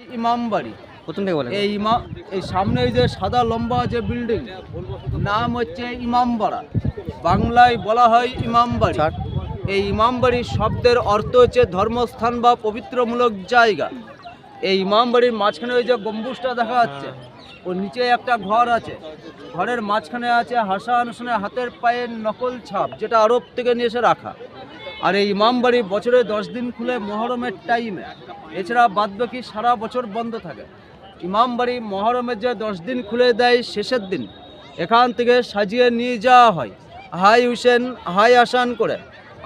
ইমামবাড়ি। প্রথম থেকে বলেন। এই ইমা এই সামনে এই যে সাদা লম্বা যে বিল্ডিং নাম হচ্ছে ইমামবাড়া। বাংলায় বলা হয় ইমামবাড়ি। এই ইমামবাড়ি শব্দের অর্থ হচ্ছে ধর্মস্থান বা পবিত্রমূলক জায়গা। এই ইমামবাড়ির মাঝখানে ওই যে গম্বুজটা দেখা যাচ্ছে ওর নিচে একটা ঘর আছে। ঘরের মাঝখানে আছে হাসান হোসেনের হাতের পায়ের নকল ছাপ যেটা আরব থেকে নিয়ে এসে রাখা। আর এই ইমামবাড়ি বছরে দশ দিন খুলে মহরমের টাইমে এছাড়া বাদবাকি সারা বছর বন্ধ থাকে। ইমামবাড়ি মহরমের যে দশ দিন খুলে দেয় শেষের দিন, এখান থেকে সাজিয়ে নিয়ে যাওয়া হয়। হাই হুসেন, হাই আসান করে।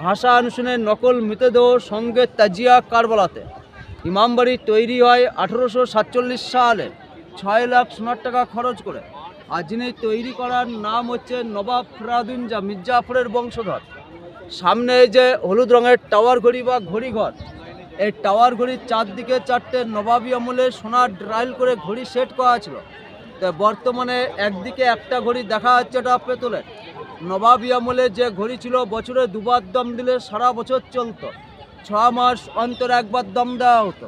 হাসান হুসেনের নকল মৃতদেহ সঙ্গে তাজিয়া কারবালাতে। ইমামবাড়ি তৈরি হয় আঠেরোশো সাতচল্লিশ সালে। ছয় লাখ সোনার টাকা খরচ করে। আর যিনি তৈরি করার নাম হচ্ছে নবাব ফরাদুন যা মির্জাফরের বংশধর। সামনে এই যে হলুদ রঙের টাওয়ার ঘড়ি বা ঘড়ি ঘর এই টাওয়ার ঘড়ির চারদিকে চারটে নবাবী আমলে সোনার ড্রাইল করে ঘড়ি সেট করা ছিল। তো বর্তমানে একদিকে একটা ঘড়ি দেখা যাচ্ছে এটা পেতলের। নবাবী আমলে যে ঘড়ি ছিল বছরে দুবার দম দিলে সারা বছর চলতো। ছ মাস অন্তর একবার দম দেওয়া হতো।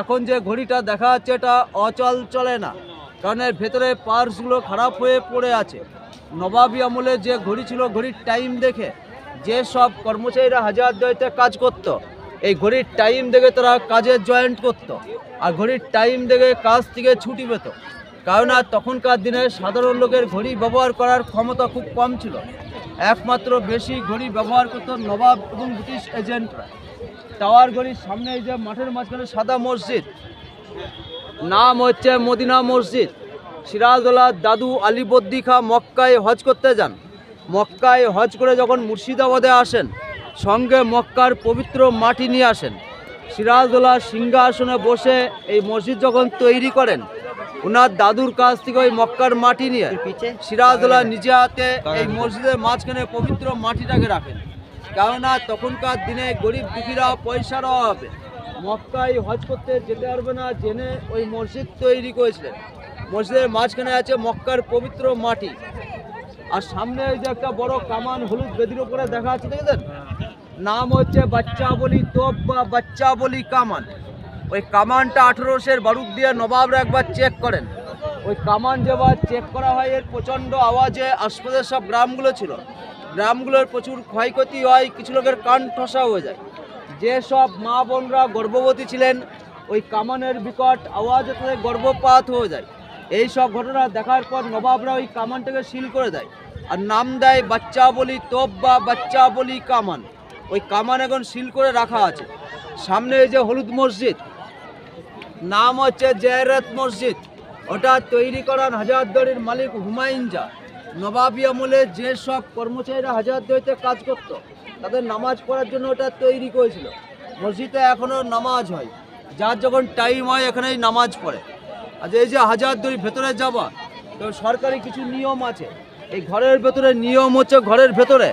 এখন যে ঘড়িটা দেখা যাচ্ছে এটা অচল চলে না, কারণ এর ভেতরে পার্সগুলো খারাপ হয়ে পড়ে আছে। নবাবী আমলে যে ঘড়ি ছিল, ঘড়ির টাইম দেখে যে সব কর্মচারীরা হাজার দয়তে কাজ করত, এই ঘড়ির টাইম দেখে তারা কাজে জয়েন্ট করত। আর ঘড়ির টাইম দেখে কাজ থেকে ছুটি পেত। কারণ আর তখনকার দিনে সাধারণ লোকের ঘড়ি ব্যবহার করার ক্ষমতা খুব কম ছিল। একমাত্র বেশি ঘড়ি ব্যবহার করতো নবাব এবং ব্রিটিশ এজেন্টরা টাওয়ার ঘড়ির সামনে যে মাঠের মাঝখানে সাদা মসজিদ, নাম হচ্ছে মদিনা মসজিদ। সিরাজদোল্লার দাদু আলিবদ্দি খা মক্কায় হজ করতে যান। মক্কায় হজ করে যখন মুর্শিদাবাদে আসেন সঙ্গে মক্কার পবিত্র মাটি নিয়ে আসেন। সিরাজদোল্লা সিংহাসনে বসে এই মসজিদ যখন তৈরি করেন ওনার দাদুর কাছ থেকে ওই মক্কার মাটি নিয়ে সিরাজদোল্লা নিজে হাতে এই মসজিদের মাঝখানে পবিত্র মাটিটাকে রাখেন। কেননা তখনকার দিনে গরিব দুঃখীরা পয়সার অভাবে। মক্কায় হজ করতে যেতে পারবে না জেনে ওই মসজিদ তৈরি করেছিলেন। মসজিদের মাঝখানে আছে মক্কার পবিত্র মাটি। আর সামনে ওই যে একটা বড় কামান হলুদ বেদির উপরে দেখা যাচ্ছে, দেখেছেন? নাম হচ্ছে বাচ্চা বলি তোপ বা বাচ্চা বলি কামান। ওই কামানটা আঠেরোশের বারুদ দিয়ে নবাবরা একবার চেক করেন। ওই কামান যেবার চেক করা হয়, এর প্রচণ্ড আওয়াজে আশপাশের সব গ্রামগুলো ছিল। গ্রামগুলোর প্রচুর ক্ষয়ক্ষতি হয়, কিছু লোকের কান ঠসা হয়ে যায়। যেসব মা বোনরা গর্ভবতী ছিলেন, ওই কামানের বিকট আওয়াজে তাদের গর্ভপাত হয়ে যায়। এই সব ঘটনা দেখার পর নবাবরা ওই কামানটাকে সিল করে দেয়। আর নাম দেয় বাচ্চা বলি তোপ বা বাচ্চা বলি কামান। ওই কামান এখন সিল করে রাখা আছে। সামনে এই যে হলুদ মসজিদ। নাম হচ্ছে জয়রত মসজিদ। ওটা তৈরি করার হাজারদুয়ারির মালিক হুমায়ুন যা নবাবী আমলে যে সব কর্মচারীরা হাজারদুয়ারিতে কাজ করত, তাদের নামাজ পড়ার জন্য ওটা তৈরি করেছিল। মসজিদে এখনও নামাজ হয়। যার যখন টাইম হয় এখানেই নামাজ পড়ে। আচ্ছা এই যে হাজার দুই ভেতরে যাওয়া তো সরকারি কিছু নিয়ম আছে। এই ঘরের ভেতরে নিয়ম হচ্ছে ঘরের ভেতরে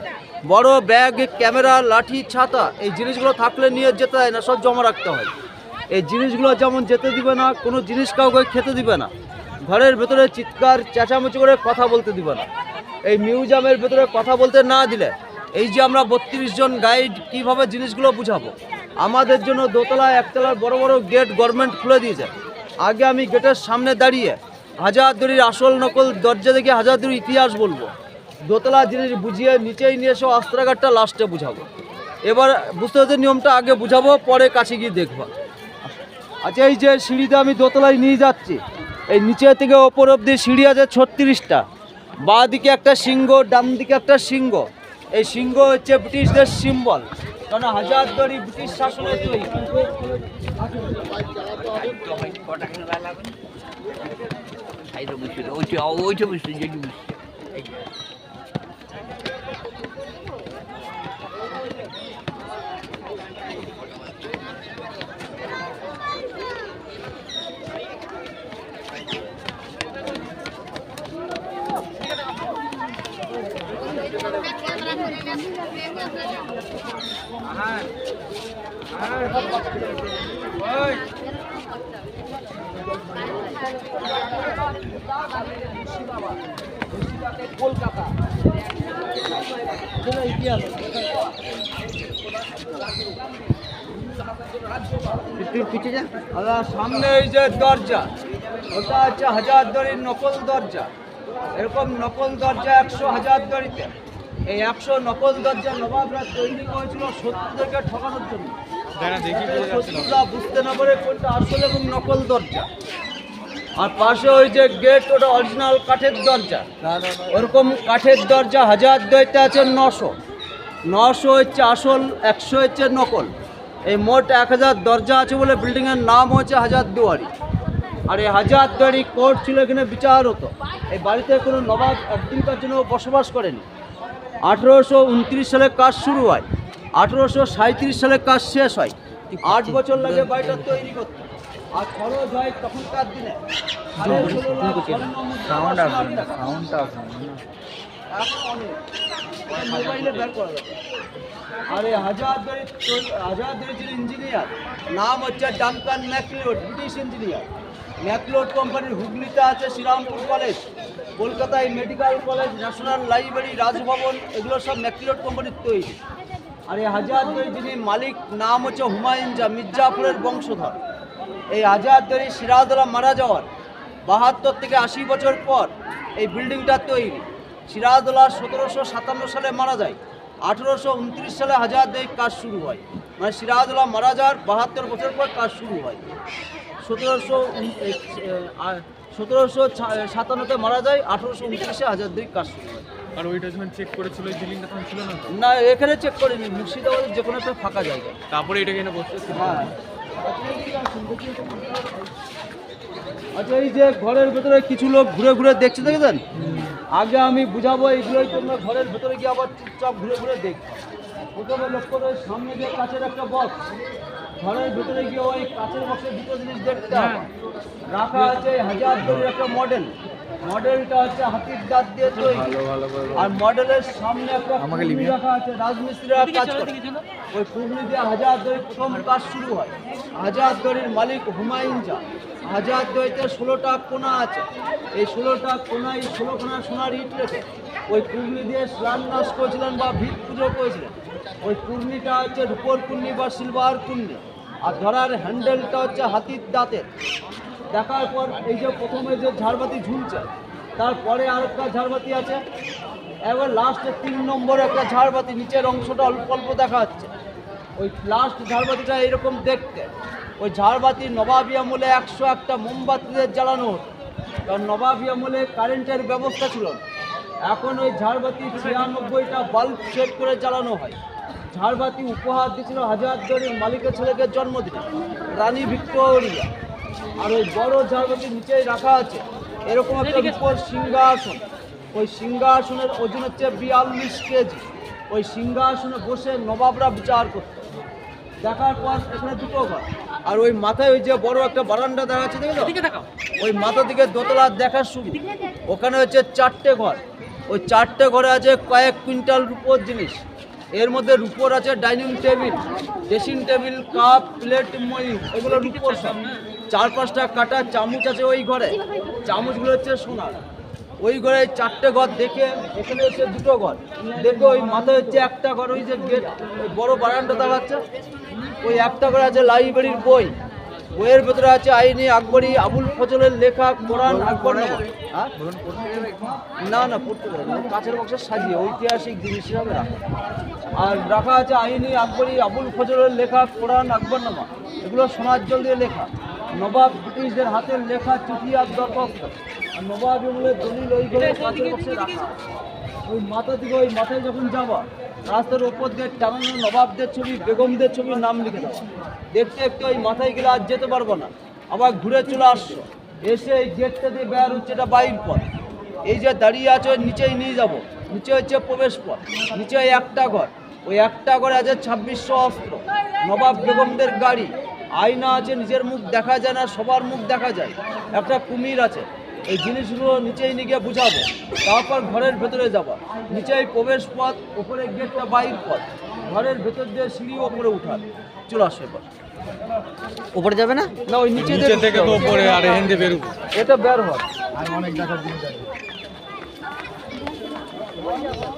বড় ব্যাগ, ক্যামেরা, লাঠি, ছাতা, এই জিনিসগুলো থাকলে নিয়ে যেতে হয় না, সব জমা রাখতে হয়। এই জিনিসগুলো যেমন যেতে দিবে না, কোনো জিনিস কাউকে খেতে দিবে না। ঘরের ভেতরে চিৎকার, চেঁচামেচি করে কথা বলতে দিবে না। এই মিউজিয়ামের ভেতরে কথা বলতে না দিলে, এই যে আমরা বত্রিশ জন গাইড, কীভাবে জিনিসগুলো বুঝাবো? আমাদের জন্য দোতলা একতলার বড় বড় গেট গভর্নমেন্ট খুলে দিয়েছে। আগে আমি গেটের সামনে দাঁড়িয়ে হাজারদুরির আসল নকল দরজা দেখে হাজারদুরির ইতিহাস বলব। দোতলা জিনিস বুঝিয়ে নিচেই নিয়ে এসে, অস্ত্রাগারটা লাস্টে বুঝাবো। এবার বুঝতে হচ্ছে নিয়মটা আগে বুঝাবো, পরে কাছে গিয়ে দেখব। আচ্ছা এই যে সিঁড়িতে আমি দোতলায় নিয়ে যাচ্ছি, এই নিচে থেকে ওপর অব্দি সিঁড়ি আছে ছত্রিশটা। বাঁ দিকে একটা সিংহ, ডান দিকে একটা সিংহ। এই সিংহ হচ্ছে ব্রিটিশদের সিম্বল কারণ হাজারদুয়ারি ব্রিটিশ শাসনে তৈরি সামনে এই যে দরজা, ওটা হচ্ছে হাজার দড়ির নকল দরজা। এরকম নকল দরজা একশো হাজার দড়িতে এই একশো নকল দরজা নবাবরা তৈরি করেছিল শত্রুদেরকে ঠকানোর জন্য। শত্রুরা বুঝতে না পারে কোনটা আসল এবং নকল দরজা। আর পাশে ওই যে গেট ওটা অরিজিনাল কাঠের দরজা। ওরকম কাঠের দরজা হাজার দইতে আছে নশো। নশো হচ্ছে আসল একশো হচ্ছে নকল। এই মোট এক হাজার দরজা আছে বলে বিল্ডিংয়ের নাম হচ্ছে হাজার দুয়ারি। আর এই হাজার দুয়ারি কোর্ট ছিল এখানে বিচার হতো এই বাড়িতে কোনো নবাব একদিনকার জন্য বসবাস করেনি। আঠেরোশো উনত্রিশ সালে কাজ শুরু হয় আঠেরোশো সাঁত্রিশ সালে কাজ শেষ হয়। আট বছর লাগে বাড়িটা তৈরি করতে। আর খরচ হয় তখনকার দিনে। মোবাইলে বের করা হাজারদারি হাজারদারি যিনি ইঞ্জিনিয়ার নাম হচ্ছে ম্যাকলিওড ব্রিটিশ ইঞ্জিনিয়ার ম্যাকলিওড কোম্পানির হুগলিতে আছে শ্রীরামপুর কলেজ কলকাতায় medical college, national library, Raj Bhavan, এগুলো সব ম্যাকলিওড কোম্পানির তৈরি। আর এই হাজারদারি যিনি মালিক, নাম হচ্ছে হুমায়ুন জা মির্জাপুরের বংশধর। এই হাজারদারি সিরাজদোলা মারা যাওয়ার বাহাত্তর থেকে আশি বছর পর এই বিল্ডিংটা তৈরি। সিরাজদোলা সতেরোশো সাতান্ন সালে মারা যায়, আঠেরোশো উনত্রিশ সালে হাজারদুয়েক কাজ শুরু হয়। মানে সিরাজদোলা মারা যাওয়ার বাহাত্তর বছর পর কাজ শুরু হয়। সতেরোশো সতেরোশো সাতান্নতে মারা যায় আঠেরোশো উনত্রিশে হাজারদুয়েক কাজ শুরু হয়। আর ওইটা যখন চেক করেছিল বিল্ডিংটা তখন ছিল না না এখানে চেক করিনি মুর্শিদাবাদের যে কোনো একটা ফাঁকা জায়গা। তারপরে এটাকে এনে বসতে হ্যাঁ। আচ্ছা এই যে ঘরের ভেতরে কিছু লোক ঘুরে ঘুরে দেখছে দেখেছেন? আগে আমি বুঝাবো এইগুলোই তোমরা ঘরের ভেতরে গিয়ে আবার চুপচাপ ঘুরে ঘুরে দেখবে প্রথমে লক্ষ্য করে সামনে যে কাছের একটা বক্স ঘরের ভেতরে গিয়ে ওই কাছের বক্সের দুটো জিনিস দেখতে রাখা আছে হাজার দড়ির একটা মডেল মডেলটা হচ্ছে হাতির দাঁত দিয়ে তৈরি। আর মডেলের সামনে একটা রাখা আছে। রাজমিস্ত্রিরা কাজ করে। ওই পুগলি দিয়ে হাজার দড়ি প্রথম কাজ শুরু হয়। হাজার দড়ির মালিক হুমায়ুন চা হাজার দড়িতে ষোলোটা কোনা আছে। এই ষোলোটা কোনায় ষোলোখানা সোনার ইট রেখে ওই পুগলি দিয়ে শিলান্যাস করেছিলেন বা ভিত পুজো করেছিলেন। ওই পূর্ণিটা হচ্ছে রূপোর পূর্ণি বা সিলভার পূর্ণি আর ধরার হ্যান্ডেলটা হচ্ছে হাতির দাঁতের। দেখার পর এই যে প্রথমে যে ঝাড়বাতি ঝুলছে, তারপরে আর একটা ঝাড়বাতি আছে। এবার লাস্টে তিন নম্বর একটা ঝাড়বাতি, নিচের অংশটা অল্প অল্প দেখা যাচ্ছে। ওই লাস্ট ঝাড়বাতিটা এরকম দেখতে। ওই ঝাড়বাতি নবাবী আমলে একশো একটা মোমবাতিদের জ্বালানো হতো। কারণ নবাবী আমলে কারেন্টের ব্যবস্থা ছিল না। এখন ওই ঝাড়বাতি ছিয়ানব্বইটা বাল্ব সেট করে জ্বালানো হয়। ঝাড়বাতি উপহার দিয়েছিল হাজার দড়ির মালিকের ছেলেকে জন্মদিনে রানী ভিক্টোরিয়া। আর ওই বড় ঝাড়বাতি নিচেই রাখা আছে। এরকম একটা উপর সিংহাসন। ওই সিংহাসনের ওজন হচ্ছে বিয়াল্লিশ কেজি। ওই সিংহাসনে বসে নবাবরা বিচার করত। দেখার পর এখানে দুটো ঘর। আর ওই মাথায় ওই যে বড় একটা বারান্দা দেখা যাচ্ছে ওই মাথা থেকে দোতলা দেখার সুবিধা। ওখানে হচ্ছে চারটে ঘর। ওই চারটে ঘরে আছে কয়েক কুইন্টাল রূপোর জিনিস। এর মধ্যে রূপোর আছে dining table, dressing table, cup, plate, মই, এগুলো রূপোর চার পাঁচটা কাটা চামচ আছে ওই ঘরে। চামচগুলো হচ্ছে সোনার ওই ঘরে চারটে ঘর দেখে, এখানে হচ্ছে দুটো ঘর। দেখে ওই মাথায় হচ্ছে একটা ঘর, ওই যে গেট বড় বারান্দা দেখাচ্ছে ওই একটা ঘরে আছে লাইব্রেরির বই। বইয়ের ভেতরে আছে আইনি আকবরী, আবুল ফজলের লেখা, কোরআন, আকবর হ্যাঁ? না না, পড়তে পারে কাছের বক্সে সাজিয়ে, ঐতিহাসিক জিনিস হিসাবে রাখা। আর রাখা আছে আইনি আকবরী, আবুল ফজলের লেখা, কোরআন আকবরনামা এগুলো সোনার জল দিয়ে লেখা। নবাব ব্রিটিশদের হাতের লেখা চিঠি আর আর নবাব এগুলো দলিল ওই কাছের বক্সে রাখা। ওই মাথা থেকে ওই মাথায় যখন যাবা, রাস্তার ওপর দিয়ে টানানো নবাবদের ছবি, বেগমদের ছবি নাম লিখে দেওয়া দেখতে একটু ওই মাথায় গেলে আর যেতে পারব না। আবার ঘুরে চলে আসছো এসে এই গেটটা দিয়ে বের হচ্ছে এটা বাইর পথ। এই যে দাঁড়িয়ে আছে ওর নিচেই নিয়ে যাব। নিচে হচ্ছে প্রবেশ পথ। নিচে ওই একটা ঘর। ওই একটা ঘরে আছে ছাব্বিশশো অস্ত্র। নবাব বেগমদের গাড়ি। আয়না আছে, নিজের মুখ দেখা যায় না, সবার মুখ দেখা যায়। একটা কুমির আছে। এই জিনিসগুলো নিচেই নিয়ে গিয়ে বুঝাবো। তারপর ঘরের ভেতরে যাবা। নিচেই প্রবেশ পথ ওপরে গেটটা বাইর পথ। ঘরের ভেতর দিয়ে সিঁড়ি ওপরে উঠার। চলে আসো এবার। উপরে যাবে না? না ওই নিচে থেকে। উপরে আর এটা বের হয়। আর অনেক দেখার জিনিস আছে ওই বাবু এই নাই বাবু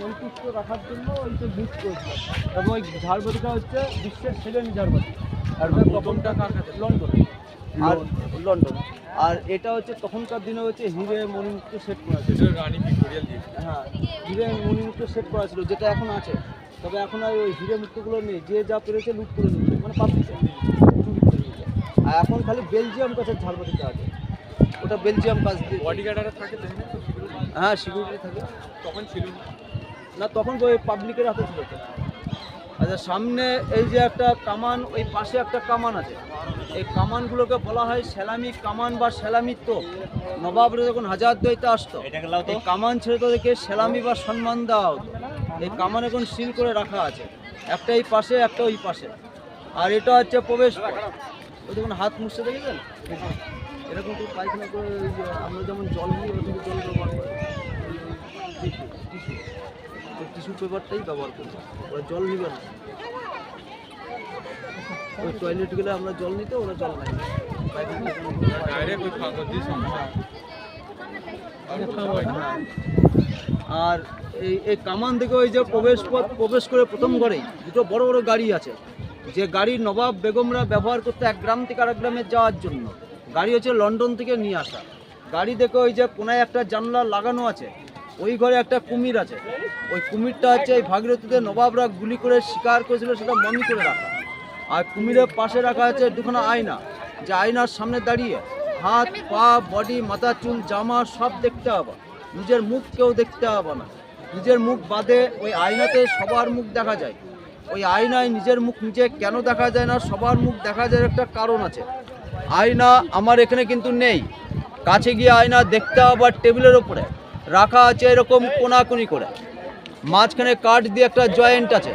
সন্তুষ্ট রাখার জন্য ওই যে বুক করেছে। এবং ওই ঝাড়বাতিটা হচ্ছে বিশ্বের সেকেন্ড ঝাড়বাতি। আর প্রথমটা কার কাছে লন্ডন। আর লন্ডন। আর এটা হচ্ছে তখনকার দিনে হচ্ছে হিরে মণিমুক্ত সেট করা ছিল। এটা রানী হ্যাঁ হিরে মণিমুক্ত সেট করা ছিল যেটা এখন আছে। তবে এখন আর ওই হিরে মুক্তগুলো নেই যে যা পেরেছে লুট করে নিচ্ছে মানে পাবলিক আর এখন খালি বেলজিয়াম কাছে ঝাড়বাতিটা আছে। ওটা বেলজিয়াম কাজ দিয়ে। বডি গার্ডারে থাকে তাই না? হ্যাঁ সিকিউরিটি থাকে। তখন ছিল না। তখন ওই পাবলিকের হাতে ছিল আচ্ছা সামনে এই যে একটা কামান ওই পাশে একটা কামান আছে। এই কামানগুলোকে বলা হয় সেলামি কামান বা সেলামি তো। নবাবরা যখন হাজার দইতে আসতো এই কামান ছেড়ে তাদেরকে সেলামি বা সম্মান দেওয়া হতো। এই কামান এখন সিল করে রাখা আছে। একটা এই পাশে একটা ওই পাশে। আর এটা হচ্ছে প্রবেশ ওই দেখুন হাত মুছতে দেখেছেন? এরকম তো পায়খানা করে আমরা যেমন জল নিই ওরকম জল ব্যবহার করে। টিস্যু। টিস্যু পেপারটাই ব্যবহার করি। ওরা জল নিবে না। ওই টয়লেট গেলে আমরা জল নিতে ওরা জল নেয়। আর এই এই কামান থেকে ওই যে প্রবেশ পথ প্রবেশ করে প্রথম ঘরেই দুটো বড় বড় গাড়ি আছে। যে গাড়ি নবাব বেগমরা ব্যবহার করতে এক গ্রাম থেকে আরেক গ্রামে যাওয়ার জন্য। গাড়ি হচ্ছে লন্ডন থেকে নিয়ে আসা। গাড়ি দেখে ওই যে কোনায় একটা জানলা লাগানো আছে, ওই ঘরে একটা কুমির আছে। ওই কুমিরটা হচ্ছে এই ভাগীরথীতে নবাবরা গুলি করে শিকার করেছিল, সেটা মমি করে রাখা। আর কুমিরের পাশে রাখা আছে দুখানা আয়না। যে আয়নার সামনে দাঁড়িয়ে হাত, পা, বডি, মাথা, চুল, জামা সব দেখতে হবে। নিজের মুখ কেউ দেখতে হবে না। নিজের মুখ বাদে ওই আয়নাতে সবার মুখ দেখা যায়। ওই আয়নায় নিজের মুখ নিজে কেন দেখা যায় না, সবার মুখ দেখা যায় একটা কারণ আছে। আয়না আমার এখানে কিন্তু নেই। কাছে গিয়ে আয়না দেখতে আবার টেবিলের ওপরে। রাখা আছে এরকম কোনাকুনি করে। মাঝখানে কাঠ দিয়ে একটা জয়েন্ট আছে।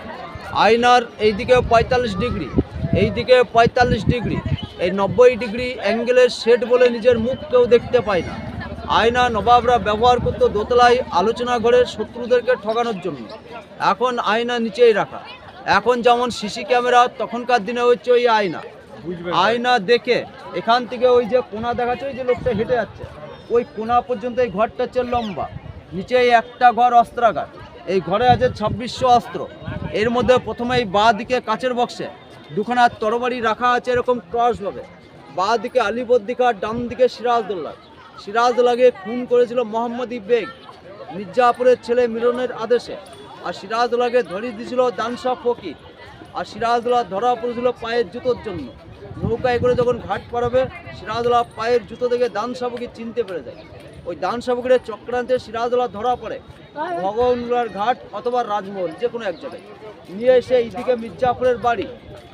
আয়নার এইদিকে পঁয়তাল্লিশ ডিগ্রি এইদিকে পঁয়তাল্লিশ ডিগ্রি। এই নব্বই ডিগ্রি অ্যাঙ্গেলের শেড বলে নিজের মুখ কেউ দেখতে পায় না। আয়না নবাবরা ব্যবহার করতো দোতলায় আলোচনা ঘরে শত্রুদেরকে ঠকানোর জন্য। এখন আয়না নিচেই রাখা। এখন যেমন সিসি ক্যামেরা তখনকার দিনে হচ্ছে ওই আয়না। আয়না দেখে এখান থেকে ওই যে কোনা দেখাচ্ছে, ওই যে লোকটা হেঁটে যাচ্ছে। ওই কোনা পর্যন্ত এই ঘরটা হচ্ছে লম্বা। নিচে একটা ঘর অস্ত্রাগার। এই ঘরে আছে ছাব্বিশশো অস্ত্র। এর মধ্যে প্রথমে এই বাঁ দিকে কাচের বক্সে দুখানা তরবারি রাখা আছে এরকম ক্রসভাবে বাঁ দিকে আলিবদ্দিকা ডান দিকে সিরাজদৌল্লা সিরাজদৌল্লাকে খুন করেছিল মোহাম্মদ বেগ মির্জাপুরের ছেলে মিলনের আদেশে। আর সিরাজদৌল্লাকে ধরিয়ে দিয়েছিল দানশা ফকির। আর সিরাজদৌল্লা ধরা পড়েছিল পায়ের জুতোর জন্য। নৌকায় করে যখন ঘাট পারাবে সিরাজদৌল্লা পায়ের জুতো থেকে দান সাবুকে চিনতে পেরে যায়। ওই দান সাবুকের চক্রান্তে সিরাজদৌল্লা ধরা পড়ে। ভগবানগুলার ঘাট অথবা রাজমহল, যে কোনো এক জায়গায়। নিয়ে এসে এইদিকে মির্জাপুরের বাড়ি।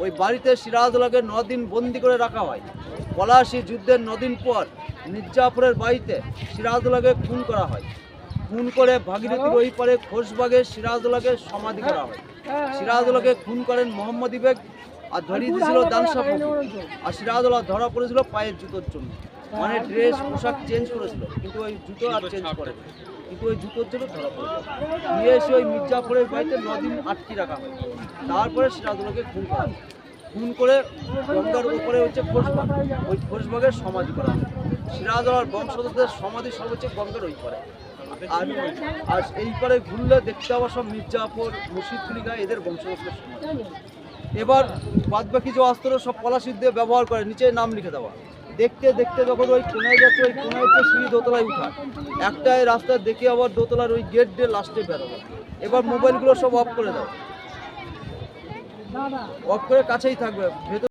ওই বাড়িতে সিরাজদৌল্লাকে নদিন বন্দি করে রাখা হয়। পলাশি যুদ্ধের নদিন পর মির্জাপুরের বাড়িতে সিরাজদৌল্লাকে খুন করা হয়। খুন করে ভাগীরথীর ওই পারে খোশবাগে সিরাজদৌল্লাকে সমাধি করা হয়। সিরাজদৌল্লাকে খুন করেন মোহাম্মদ বেগ আর ধরিয়ে দিয়েছিল দানসা ফকির। আর সিরাজদৌল্লা ধরা পড়েছিল পায়ের জুতোর জন্য। মানে ড্রেস পোশাক চেঞ্জ করেছিল কিন্তু ওই জুতো আর চেঞ্জ করে কিন্তু ওই জুতোর জন্য ধরা পড়েছিল। নিয়ে এসে ওই মির্জাপুরের বাড়িতে নদিন আটকে রাখা হয়। তারপরে সিরাজদৌল্লাকে খুন করা হয়। খুন করে গঙ্গার উপরে হচ্ছে খোশবাগ ওই খোশবাগের সমাধি করা হয়। সিরাজদৌলার বংশধরদের সমাধি সব হচ্ছে গঙ্গার ওই পারে। আর আর এই পারে ঘুরলে দেখতে পাওয়া সব মির্জাপুর মুর্শিদকুলিগা এদের বংশধরদের সমাধি। এবার বাদ বাকি যে অস্ত্র সব পলাশির দিয়ে ব্যবহার করে নিচে নাম লিখে দেওয়া। দেখতে দেখতে যখন ওই কোনায় যাচ্ছে, ওই কোনায় তো সিঁড়ি দোতলায় উঠা একটাই রাস্তা দেখে আবার দোতলার ওই গেট দিয়ে লাস্টে বেরোবে এবার মোবাইলগুলো সব অফ করে দাও। অফ করে কাছেই থাকবে। ভেতর